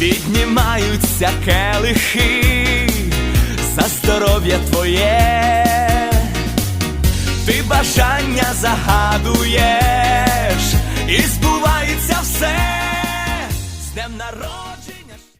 Піднімаються келихи за здоров'я твоє, ти бажання загадуєш, і збувається все з днем народження.